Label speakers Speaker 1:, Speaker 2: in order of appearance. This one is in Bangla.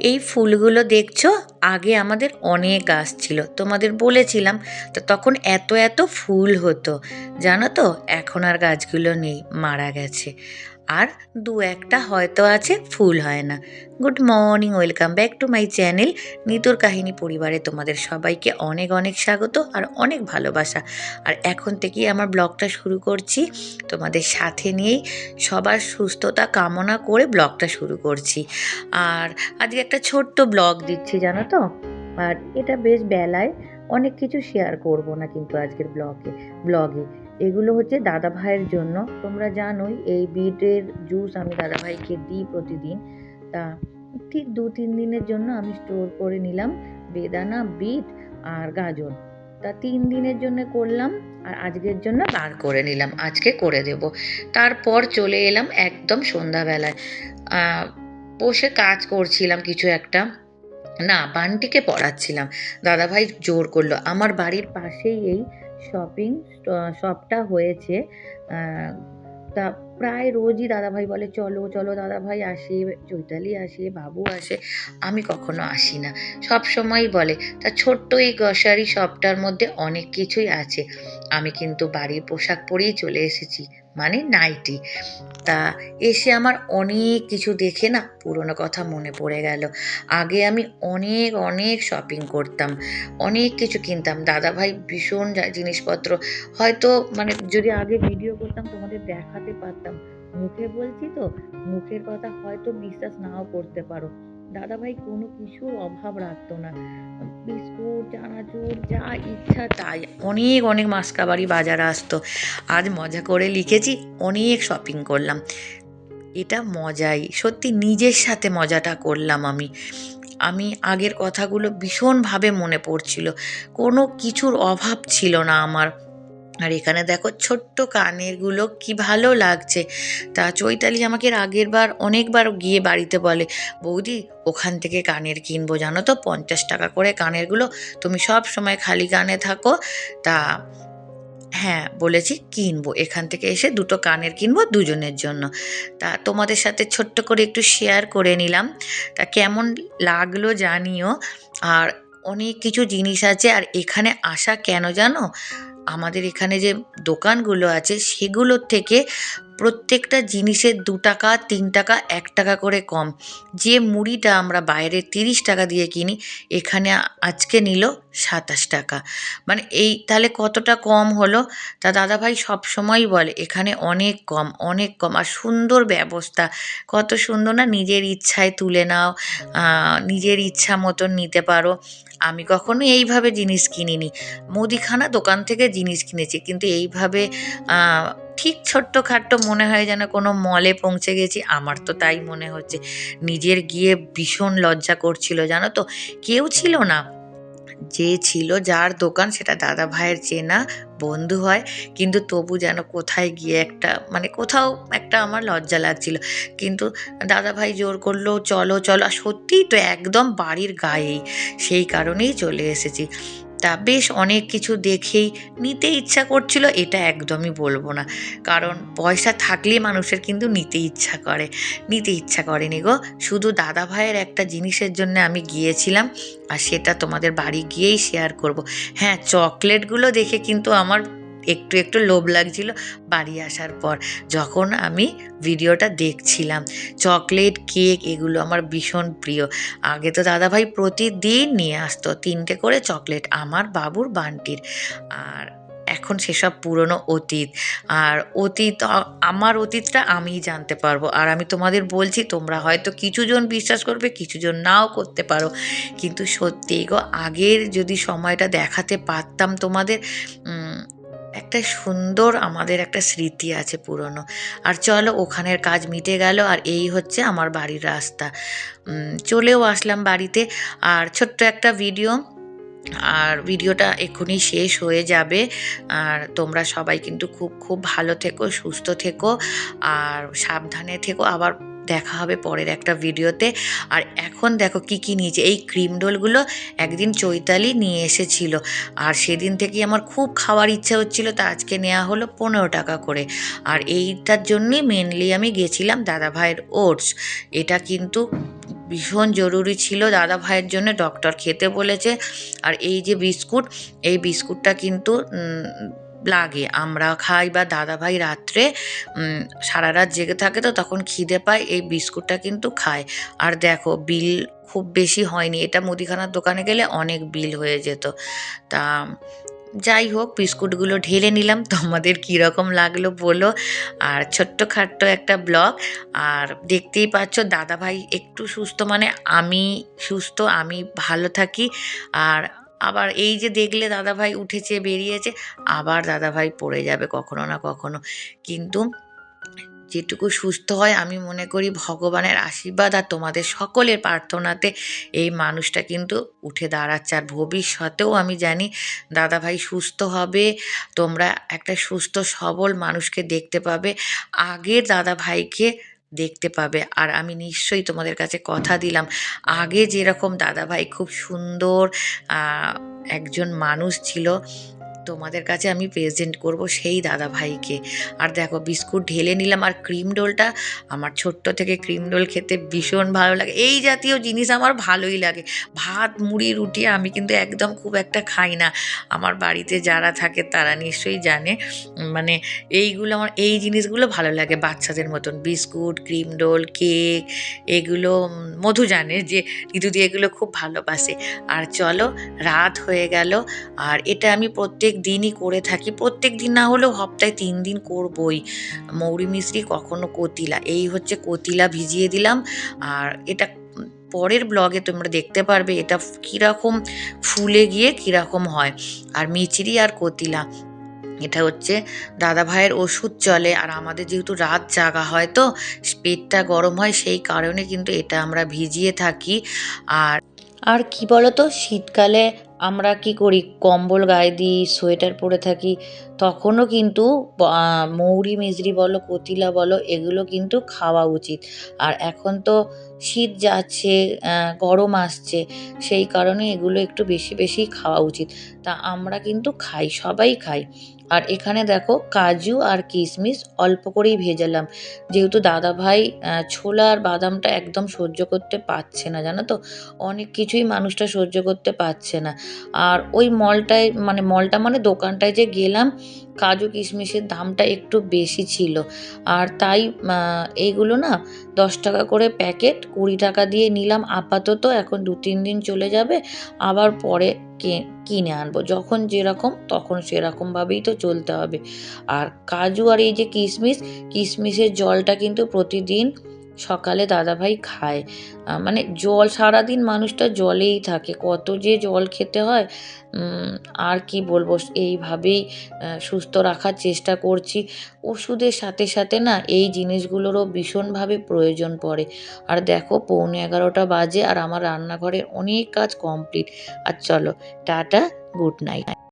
Speaker 1: এই ফুলগুলো দেখছ? আগে আমাদের অনেক গাছ ছিল, তোমাদের বলেছিলাম। তো তখন এত এত ফুল হতো, জানো তো? এখন আর গাছগুলো নেই, মারা গেছে। আর দু একটা হয়তো আছে ফুল হয় না। Good morning, welcome back to my channel নিতুর কাহিনী পরিবারে তোমাদের সবাইকে অনেক অনেক স্বাগত আর অনেক ভালোবাসা। আর এখন থেকেই আমার ব্লগটা শুরু করছি। তোমাদের সাথে নিয়েই সবার সুস্থতা কামনা করে ব্লগটা শুরু করছি। আর আজকে একটা ছোট্ট ব্লগ দিচ্ছি, জানো তো? আর এটা বেশ বেলায় অনেক কিছু শেয়ার করব না কিন্তু আজকের ব্লগে ব্লগে। এগুলো হচ্ছে দাদা ভাইয়ের জন্য। তোমরা জানোই, এই বিটের জুস আমি দাদা ভাইকে দিই প্রতিদিন। তা ঠিক দু, তিন দিনের জন্য আমি স্টোর করে নিলাম বেদানা, বিট আর গাজর। তা তিন দিনের জন্য করলাম আর আজকের জন্য বার করে নিলাম। আজকে করে দেব। তারপর চলে এলাম একদম সন্ধ্যাবেলায়। বসে কাজ করছিলাম কিছু একটা। না, বান্টিকে পড়াচ্ছিলাম। দাদাভাই জোর করল। আমার বাড়ির পাশেই এই শপিং শপটা হয়েছে। তা প্রায় রোজই দাদাভাই বলে, চলো চলো দাদাভাই আসে, চৈতালি আসে, বাবু আসে। আমি কখনো আসি না। সব সময়ই বলে, তা ছোট্ট এই গ্রসারি শপটার মধ্যে অনেক কিছুই আছে। আমি কিন্তু বাড়ির পোশাক পরেই চলে এসেছি। মানে নাইটি। তা এসে আমার অনেক কিছু দেখে না পুরনো কথা মনে পড়ে গেল। আগে আমি অনেক অনেক শপিং করতাম, অনেক কিছু কিনতাম। দাদাভাই ভীষণ জিনিসপত্র হয়তো মানে যদি আগে ভিডিও করতাম তোমাদের দেখাতে পারতাম। মুখে বলছি তো, মুখের কথা হয়তো বিশ্বাস নাও করতে পারো। দাদাভাই কোনো কিছুর অভাব রাখতো না। বিস্কুট, চানাচুর, যা ইচ্ছা তাই অনেক অনেক মাসকাবাড়ি বাজার আসতো। আজ মজা করে লিখেছি, অনেক শপিং করলাম। এটা মজাই, সত্যি নিজের সাথে মজাটা করলাম আমি। আমি আগের কথাগুলো ভীষণভাবে মনে পড়ছিল। কোনো কিছুর অভাব ছিল না আমার। আর এখানে দেখো ছোট্ট কানেরগুলো কি ভালো লাগছে। তা চৈতালি আমাকে আগের বার, অনেকবার গিয়ে বাড়িতে বলে, বৌদি, ওখান থেকে কানের কিনবো জানো তো? পঞ্চাশ টাকা করে কানেরগুলো, তুমি সব সময় খালি কানে থাকো। তা হ্যাঁ বলেছি কিনবো। এখান থেকে এসে দুটো কানের কিনবো দুজনের জন্য। তা তোমাদের সাথে ছোট্ট করে একটু শেয়ার করে নিলাম। তা কেমন লাগল জানিও। আর অনেক কিছু জিনিস আছে, আর এখানে আসা কেন জানো? আমাদের এখানে যে দোকানগুলো আছে সেগুলোর থেকে প্রত্যেকটা জিনিসের দু টাকা, তিন টাকা, এক টাকা করে কম। যে মুড়িটা আমরা বাইরে তিরিশ টাকা দিয়ে কিনি, এখানে আজকে নিল সাতাশ টাকা। মানে এই তাহলে কতটা কম হলো? তা দাদাভাই সব সময়ই বলে, এখানে অনেক কম অনেক কম। আর সুন্দর ব্যবস্থা। কত সুন্দর না, নিজের ইচ্ছায় তুলে নাও নিজের ইচ্ছা মতন নিতে পারো। আমি কখনো এইভাবে জিনিস কিনিনি। মুদিখানা দোকান থেকে জিনিস কিনেছি, কিন্তু এইভাবে ঠিক ছোট্টখাট্ট মনে হয় যেন কোনো মলে পৌঁছে গেছি। আমার তো তাই মনে হচ্ছে। নিজের গিয়ে ভীষণ লজ্জা করছিল, জানো তো? কেউ ছিল না। যে ছিল যার দোকান, সেটা দাদা ভাইয়ের চেনা বন্ধু হয়। কিন্তু তবু যেন কোথায় গিয়ে একটা মানে কোথাও একটা আমার লজ্জা লাগছিল। কিন্তু দাদা ভাই জোর করল, চলো চলো। সত্যিই তো একদম বাড়ির গায়েই। সেই কারণেই চলে এসেছি। তা বেশ অনেক কিছু দেখেই নিতে ইচ্ছা করছিল, এটা একদমই বলব না। কারণ পয়সা থাকলে মানুষের কিন্তু নিতে ইচ্ছা করে। নিতে ইচ্ছা করেনি গো। শুধু দাদা ভাইয়ের একটা জিনিসের জন্য আমি গিয়েছিলাম, আর সেটা তোমাদের বাড়ি গিয়েই শেয়ার করব। হ্যাঁ চকলেটগুলো দেখে কিন্তু আমার একটু একটু লোভ লাগছিল বাড়ি আসার পর। যখন আমি ভিডিওটা দেখছিলাম, চকলেট, কেক এগুলো আমার ভীষণ প্রিয়। আগে তো দাদাভাই প্রতিদিন নিয়ে আসতো, তিনটে করে চকলেট আমার বাবুর বান্টির। আর এখন সেসব পুরনো অতীত। আর অতীত আমার অতীতটা আমিই জানতে পারব। আর আমি তোমাদের বলছি, তোমরা হয়তো কিছুজন বিশ্বাস করবে, কিছুজন নাও করতে পারো। কিন্তু সত্যি গো, আগের যদি সময়টা দেখাতে পারতাম তোমাদের একটা সুন্দর আমাদের একটা স্মৃতি আছে পুরনো। আর চলো ওখানের কাজ মিটে গেল আর এই হচ্ছে আমার বাড়ির রাস্তা। চলেও আসলাম বাড়িতে। আর ছোট্ট একটা ভিডিও। আর ভিডিওটা এক্ষুনি শেষ হয়ে যাবে। আর তোমরা সবাই কিন্তু খুব খুব ভালো থেকো, সুস্থ থেকো। আর সাবধানে থেকো। আবার দেখা হবে পরের একটা ভিডিওতে। আর এখন দেখো কি কি নিয়েছে। এই ক্রিম ডোলগুলো একদিন চৈতালি নিয়ে এসেছিল। আর সেদিন থেকেই আমার খুব খাওয়ার ইচ্ছা হচ্ছিল, তা আজকে নেওয়া হলো পনেরো টাকা করে। আর এইটার জন্যই মেনলি আমি গেছিলাম দাদা ভাইয়ের ওটস। এটা কিন্তু ভীষণ জরুরি ছিল, দাদা ভাইয়ের জন্য ডক্টর খেতে বলেছে। আর এই যে বিস্কুট, এই বিস্কুটটা কিন্তু লাগে। আমরা খাই বা দাদা ভাই রাত্রে সারা রাত জেগে থাকে তো তখন খিদে পায়, এই বিস্কুটটা কিন্তু খায়। আর দেখো, বিল খুব বেশি হয়নি। এটা মুদিখানার দোকানে গেলে অনেক বিল হয়ে যেত। তা, যাই হোক, বিস্কুটগুলো ঢেলে নিলাম। তোমাদের কীরকম লাগল বলো। আর ছোট্ট খাট্ট একটা ব্লগ। আর দেখতেই পাচ্ছ, দাদা ভাই একটু সুস্থ মানে আমি সুস্থ, আমি ভালো থাকি। আর আবার এই যে দেখলে দাদা ভাই উঠেছে, বেরিয়েছে, আবার দাদা ভাই পড়ে যাবে কখনো না কখনো। কিন্তু যেটুকু সুস্থ হয়, আমি মনে করি ভগবানের আশীর্বাদ আর তোমাদের সকলের প্রার্থনাতে এই মানুষটা কিন্তু উঠে দাঁড়াচ্ছে। আর ভবিষ্যতেও আমি জানি দাদাভাই সুস্থ হবে, তোমরা একটা সুস্থ, সবল মানুষকে দেখতে পাবে। আগের দাদাভাইকে দেখতে পাবে। আর আমি নিশ্চয়ই তোমাদের কাছে কথা দিলাম। আগে যেরকম দাদাভাই খুব সুন্দর একজন মানুষ ছিল তোমাদের কাছে আমি প্রেজেন্ট করব সেই দাদা ভাইকে আর দেখো, বিস্কুট ঢেলে নিলাম আর ক্রিম ডোলটা। আমার ছোট্ট থেকে ক্রিম ডোল খেতে ভীষণ ভালো লাগে। এই জাতীয় জিনিস আমার ভালোই লাগে। ভাত, মুড়ি, রুটি আমি কিন্তু একদম খুব একটা খাই না। আমার বাড়িতে যারা থাকে তারা নিশ্চয়ই জানে। মানে এইগুলো আমার, এই জিনিসগুলো ভালো লাগে বাচ্চাদের মতন। বিস্কুট ক্রিম ডোল কেক এগুলো মধু জানে যে ঋতুদি এগুলো খুব ভালোবাসে। আর চলো, রাত হয়ে গেল। আর এটা আমি প্রত্যেক দিনই করে থাকি। প্রত্যেক দিন না হলেও সপ্তাহে তিন দিন করবই। মৌরি মিশ্রি কখনো কতিলা, এই হচ্ছে কতিলা ভিজিয়ে দিলাম। আর এটা পরের ব্লগে তোমরা দেখতে পারবে, এটা কীরকম ফুলে গিয়ে কীরকম হয়। আর মিচড়ি আর কতিলা, এটা হচ্ছে দাদা ভাইয়ের ওষুধ চলে। আর আমাদের যেহেতু রাত জাগা হয় তো, পেটটা গরম হয়, সেই কারণে কিন্তু এটা আমরা ভিজিয়ে থাকি। আর আর কি বলতো, শীতকালে আমরা কি করি? কম্বল গায়ে দিই, সোয়েটার পরে থাকি। তখনও কিন্তু মৌরি, মিজরি বলো, কতিলা বলো, এগুলো কিন্তু খাওয়া উচিত। আর এখন তো শীত যাচ্ছে গরম আসছে, সেই কারণে এগুলো একটু বেশি বেশি খাওয়া উচিত। তা আমরা কিন্তু খাই, সবাই খাই। আর এখানে দেখো কাজু আর কিশমিশ অল্প করেই ভেজালাম। যেহেতু দাদাভাই ছোলা আর বাদামটা একদম সহ্য করতে পারছে না, জানো তো? অনেক কিছুই মানুষটা সহ্য করতে পারছে না। আর ওই মলটায় মানে মলটা মানে দোকানটায় যে গেলাম কাজু কিশমিশের দামটা একটু বেশি ছিল। আর তাই এইগুলো না দশ টাকা করে প্যাকেট, কুড়ি টাকা দিয়ে নিলাম। আপাতত এখন দু, তিন দিন চলে যাবে, আবার পরে কিনে আনব। যখন যেরকম, তখন সেরকমভাবেই তো চলতে হবে। আর কাজু আর এই যে কিশমিশ, কিশমিশের জলটা কিন্তু প্রতিদিন সকালে দাদাভাই খায়। মানে জল, সারাদিন মানুষটা জলেই থাকে। কত যে জল খেতে হয় আর কি বলব, এইভাবেই সুস্থ রাখার চেষ্টা করছি। ওষুধের সাথে সাথে না এই জিনিসগুলোরও ভীষণভাবে প্রয়োজন পড়ে। আর দেখো, পৌনে এগারোটা বাজে আর আমার রান্নাঘরের অনেক কাজ কমপ্লিট। আর চলো, টাটা, গুড নাইট।